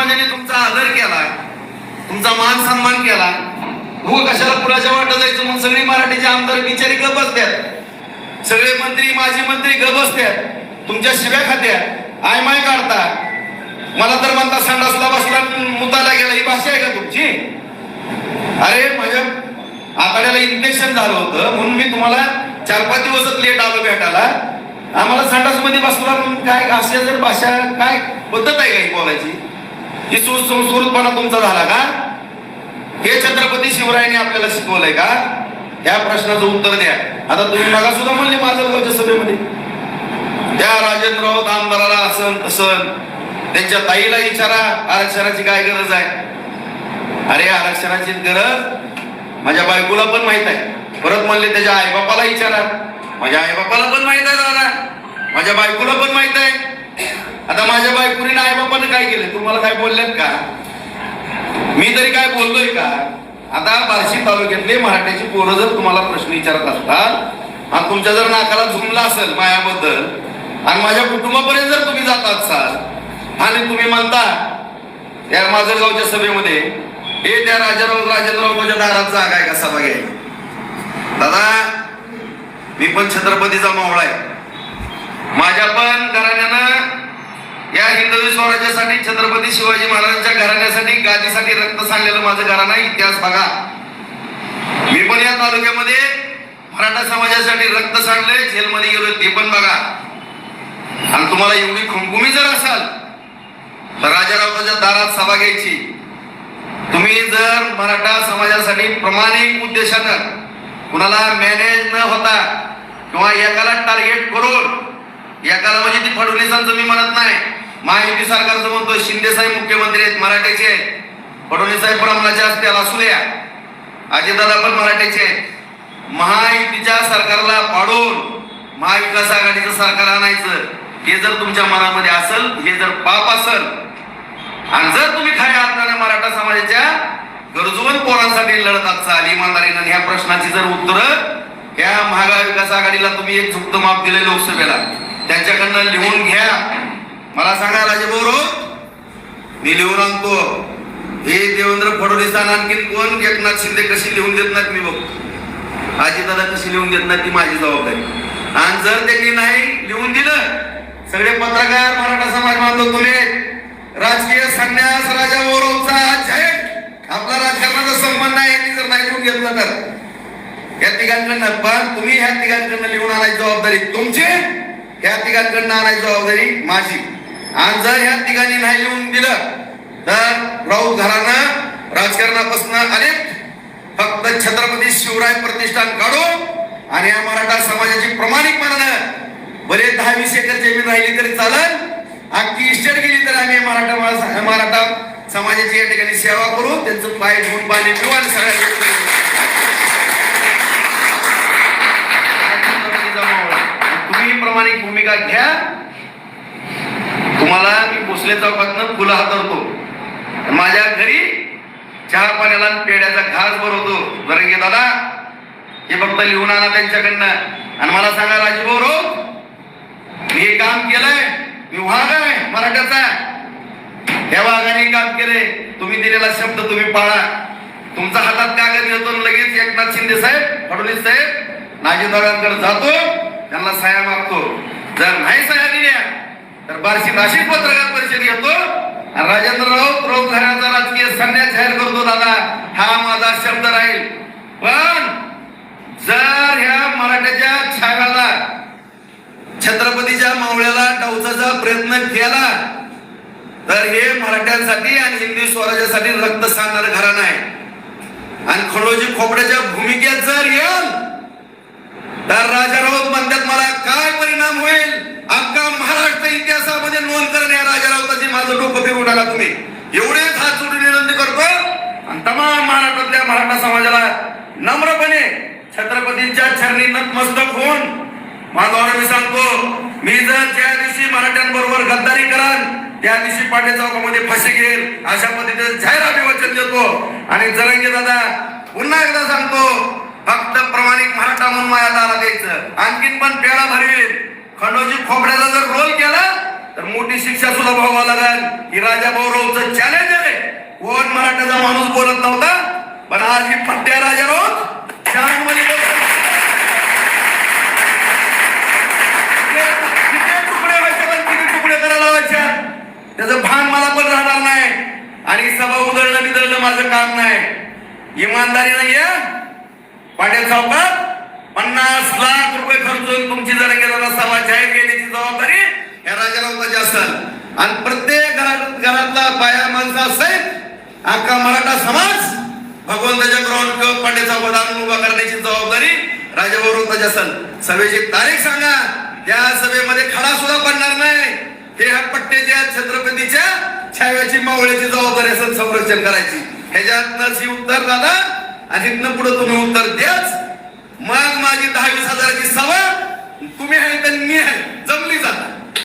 समाजाने तुमचा आदर केला तुमचा मान सन्मान केला. हो कशाला पुराच्या वाटत जायचं म्हणून सगळी मराठीचे आमदार बिचारी ग बसत्यात सगळे मंत्री माजी मंत्री ग बसत्यात तुमच्या शिव्या खात्या आय माय काढता. मला तर म्हणता संडासला बसला मुताला गेला. ही भाषा आहे का तुमची? अरे माझ्या आतड्याला इन्फेक्शन झालं होतं म्हणून मी तुम्हाला चार पाच दिवसच लेट आलो भेटायला. आम्हाला संडासमध्ये बसला काय अशा जर भाषा काय पद्धत आहे का बोलायची? ही सुसंस्कृतपणा तुमचा झाला का? हे छत्रपती शिवरायांनी आपल्याला शिकवलंय का? या प्रश्नाचं उत्तर द्या. आता तुम्ही बघा सुद्धा म्हणले माझं सभेमध्ये. त्या राजेंद्र राऊत आमदाराला असन तसन. त्यांच्या ताईला विचारा आरक्षणाची काय गरज आहे? अरे आरक्षणाची गरज? माझ्या बायकोला पण माहीत आहे. परत म्हणले त्याच्या आईबापाला विचारा. माझ्या आईबापाला पण माहीत आहे दादा. माझ्या बायकोला पण माहीत आहे. आता माझ्या बायकोने आईबापानं काय केलं तुम्हाला काय बोलल्यात का? मी तरी काय बोललोय का? आता बार्शी तालुक्यातले मराठ्याची पोरं जर तुम्हाला प्रश्न विचारत असतात आणि तुमच्या जर नाकाला झुमला असेल मायाबद्दल आणि माझ्या कुटुंबापर्यंत जर तुम्ही जात असाल आणि तुम्ही म्हणता या माजलगावच्या सभेमध्ये हे त्या राजाराव राजेंद्ररावच्या दारात जागा आहे का? सभा घ्यायला. दादा मी पण छत्रपतीचा मावळा आहे. माझ्या पण घराण्यानं या हिंदवी स्वराज्यासाठी छत्रपती शिवाजी महाराजांच्या घराण्यासाठी गादीसाठी रक्त सांडलेलं माझं घराणं इतिहास बघा. मी पण या तालुक्यामध्ये मराठा समाजासाठी रक्त सांडलंय जेलमध्ये गेलोय ते पण बघा. आणि तुम्हाला एवढी खुमखुमी जर असाल तर राजारावाच्या दारात सभा घ्यायची. तुम्ही जर मराठा समाजासाठी प्रामाणिक उद्देशानं कुणाला मॅनेज न होता किंवा एकाला टार्गेट करून एकाला म्हणजे ती फडणवीसांचं मी म्हणत नाही महायुती सरकारचं म्हणतो शिंदे साहेब मुख्यमंत्री आहेत मराठ्याचे आहेत. फडणवीस साहेब ब्राह्मणाचे असतील असू द्या. अजितदादा पण मराठ्याचे आहेत. महायुतीच्या सरकारला पाडून महाविकास आघाडीचं सरकार आणायचं हे जर तुमच्या मनामध्ये असेल हे जर पाप असेल आणि जर तुम्ही खऱ्या अर्थाने मराठा समाजाच्या गरजवंत पोरांसाठी लढत असाल इमानदारीनं ह्या प्रश्नाची जर उत्तरं या महाविकास आघाडीला तुम्ही एक झुक्त माप दिले लोकसभेला. त्यांच्याकडनं लिहून घ्या. मला सांगा राजेभाऊ मी लिहून आणतो. हे देवेंद्र फडणवीस आणखीन कोण एकनाथ शिंदे कशी लिहून देत नाहीत मी बघतो आजी दादा कशी लिहून देत नाही ती माझी जबाबदारी. आणि जर त्यांनी नाही लिहून दिलं सगळे पत्रकार मराठा समाज बांधव तुले राजकीय संन्यास राजा गौरवचा जाहीर आपला राजकारणाचा संबंध आहे यांनी जर नाही लिहून घेतलं तर. या तिघांकडनं पण तुम्ही ह्या तिघांकडनं लिहून आणायची जबाबदारी तुमची. ह्या तिघांकडनं आणायची जबाबदारी माझी. आणि जर ह्या तिघांनी नाही लिहून दिलं तर राऊत घरानं राजकारणापासून अनेक फक्त छत्रपती शिवराय प्रतिष्ठान काढू आणि या मराठा समाजाची प्रामाणिकपणानं बरे दहा वीस एकर जमीन राहिली तरी चालत अख्खी इस्टेट गेली तर आम्ही मराठा मराठा समाजाची या ठिकाणी सेवा करू त्यांचं पाय धुवून पाणी पिऊ आणि सगळ्या तुम्ही प्रामाणिक भूमिका घ्या तुम्हाला मी भोसले चौकातनं फुलं हातरतो माझ्या घरी चहा पाण्याला पेड्याचा घास भरवतो. जरंगे दादा? हे फक्त लिहून आणा त्यांच्याकडनं. आणि मला सांगा राजभाऊ रो मी हे काम केलंय मी वाघ आहे मराठ्याचा या वाघाने काम केले तुम्ही दिलेला शब्द तुम्ही पाळा. तुमचा हातात कागद येतो लगेच एकनाथ शिंदे साहेब फडणवीस साहेब नाजीदारांकडे जातो त्यांना सह्या मागतो. जर नाही सह्या दिल्या तर बार्शी नाशिक पत्रकार परिषद घेतो. राजेंद्र राऊत घराचा राजकीय संन्यास जाहीर करतो दादा. हा माझा शब्द राहील. पण जर ह्या मराठ्याच्या छाव्याला छत्रपतीच्या मावळ्याला डावचाचा प्रयत्न केला तर हे मराठ्यांसाठी आणि हिंदी स्वराज्यासाठी रक्त सांगणार घराणं आहे. आणि खडोजी खोपड्याच्या भूमिकेत जर येईल तर राजा राऊत म्हणतात मला काय परिणाम होईल अख्खा महाराष्ट्र इतिहासामध्ये नोंद करणे या राजा राऊताची माझं डोकं तुम्ही. एवढेच हात जोडून विनंती करतो. आणि तमाम महाराष्ट्रातल्या मराठा समाजाला नम्रपणे छत्रपतींच्या चरणी नतमस्तक होऊन माझा मी सांगतो मी जर ज्या दिवशी मराठ्यांबरोबर गद्दारी कराल त्या दिवशी पाटे चौकामध्ये फसे घेईल अशा पद्धतीने जाहीर अभिवचन देतो. आणि जरंगे दादा पुन्हा एकदा सांगतो फक्त प्रमाणिक मराठा म्हणून माझ्या दारा द्यायचं आणखीन पण पेळा भरवेल खंडोजी खोबड्याचा जर रोल केला तर मोठी शिक्षा सुद्धा भोगावं लागेल. ही राजा भाऊरावचं चॅलेंज आहे. कोण मराठाचा माणूस बोलत नव्हता? पण आज ही पट्ट्या राजा रोज छानमध्ये बोलतात. करायला त्याचं भान मला पण राहणार नाही. आणि सभा उधळणं बिधळणं माझं काम नाही. इमानदारी नाही पाटील सावकार पन्नास लाख रुपये खर्चून तुमची जर गेला सभा जाहीर केल्याची जबाबदारी. राजाराव राजा राऊताची असेल आणि प्रत्येक घरात घरातला बाया माणसा सहित अख्खा मराठा समाज भगवंताच्या ग्राउंड पांडेचा पाटील सावकार उभा करण्याची जबाबदारी राजाभाऊ राऊताची सभेची तारीख सांगा. त्या सभेमध्ये खडा सुद्धा पडणार नाही. हे ह्या पट्ट्याच्या छत्रपतीच्या छाव्याची मावळ्याची जबाबदारी असेल संरक्षण करायची. ह्याच्यातनंच ही उत्तर दादा आणि इथनं पुढे तुम्ही उत्तर द्याच. मग माझी दहा वीस हजाराची सभा तुम्ही आहे तर मी आहे.